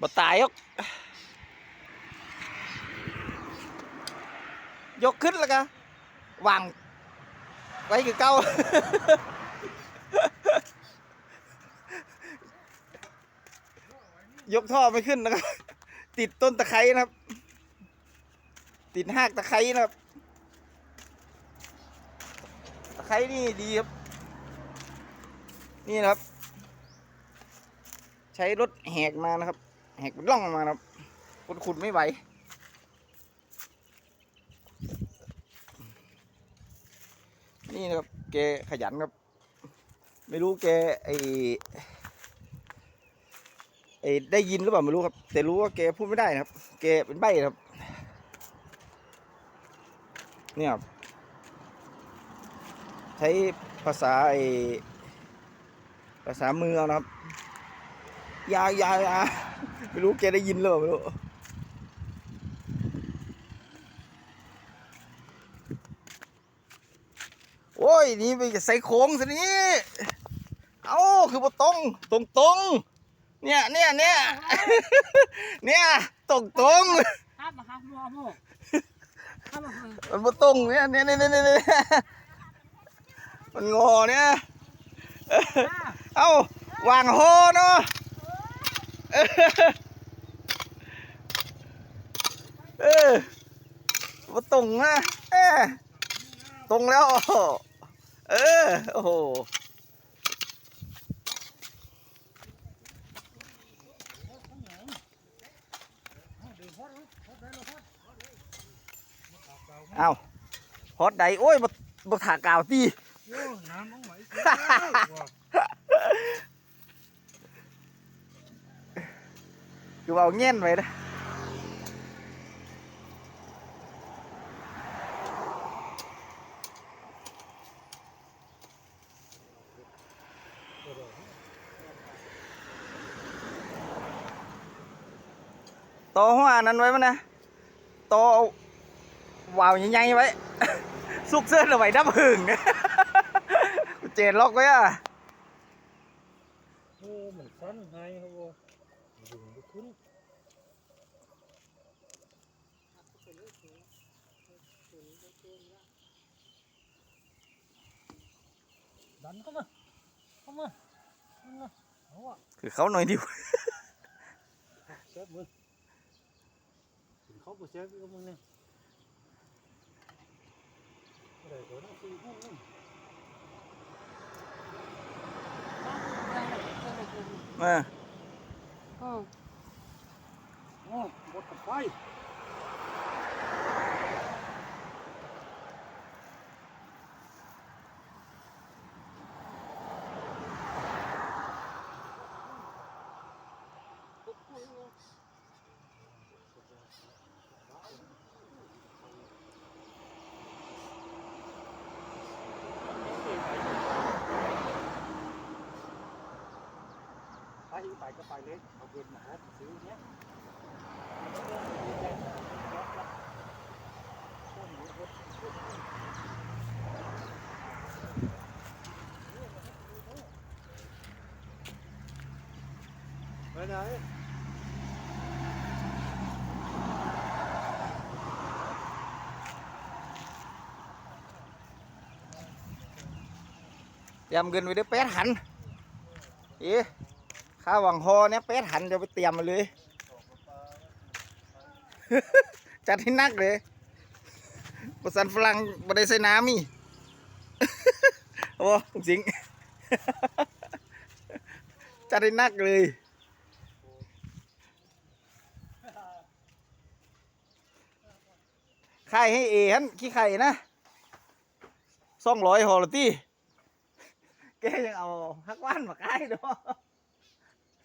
บ่ตายยก ยกขึ้นแล้วก็วางไว้คือเก่ายกท่อไม่ขึ้นนะครับ ติดต้นตะไคร้นะครับ ติดหากตะไคร้นะครับ ตะไคร้นี่ดีครับ นี่นะครับ ใช้รถแหกมานะครับ แหกเป็นร่องมาครับคนขุดไม่ไหวนี่นะครับแกขยันครับ ไม่รู้แกไอไอได้ยินหรือเปล่าไม่รู้ครับ แต่รู้ว่าแกพูดไม่ได้นะครับ แกเป็นใบ้ครับ เนี่ยครับใช้ภาษาไอภาษามือเอานะครับ ยายายา ไม่รู้แกได้ยินหรือเปล่าไม่รู้โอ้ย นี่ไปใส่โค้งสินี่เอ้า คือบ่ตรง ตรงตรงเนี่ยเนี่ยเนี่ยเนี่ยตรงตรงครับมาครับมัวมัวครับมาคือๆมันบ่ตรงเนี่ยเนี่ยเนี่ยเนี่ยเนี่ยมันงอเนี่ย เอ้าวางโฮเนาะ เออมาตรงนะเออตรงแล้ว เออ โอ้โห เอาฮอตใดโอ้ยมามาถากาวตี โอ้น้ำต้องไหล คือเอาเงี้ยนไว้นะ ต่อหัวนั้นไว้มั้ยนะต่อเอาวาวใหญ่ๆไว้สุกเสื้อเอาไว้ดับหึงกูเจนล็อกไว้อะโอ้เหมือนฟันไงครับวัวดึงไปขึ้นดันเข้ามาเข้ามาเข้ามาเอาอะคือเขาหน่อยดิว เขาไปเซฟก็มึงเนี่ยอะไรตัวนั้นสี่ห้องนั่น เออ โอ้บดกับไฟ ไปไปก็ไปเลยเอาเงินมาครับซื้อเนี้ยไปไหน เตรียมเงินไว้ได้แปดหันเอ๊ะ ข้าวหวังฮอเนี่ยแปดหันจะไปเตรียมมาเลย จัดให้นักเลยประสันฝรั่งบัได้ใส่น้ำมีโอ้ลุงสิง จัดให้นักเลย ไข่ให้เอฮันขี้ไข่นะสองร้อยหอลตี้ยังเอาฮักว่านมาใกล้ด้วย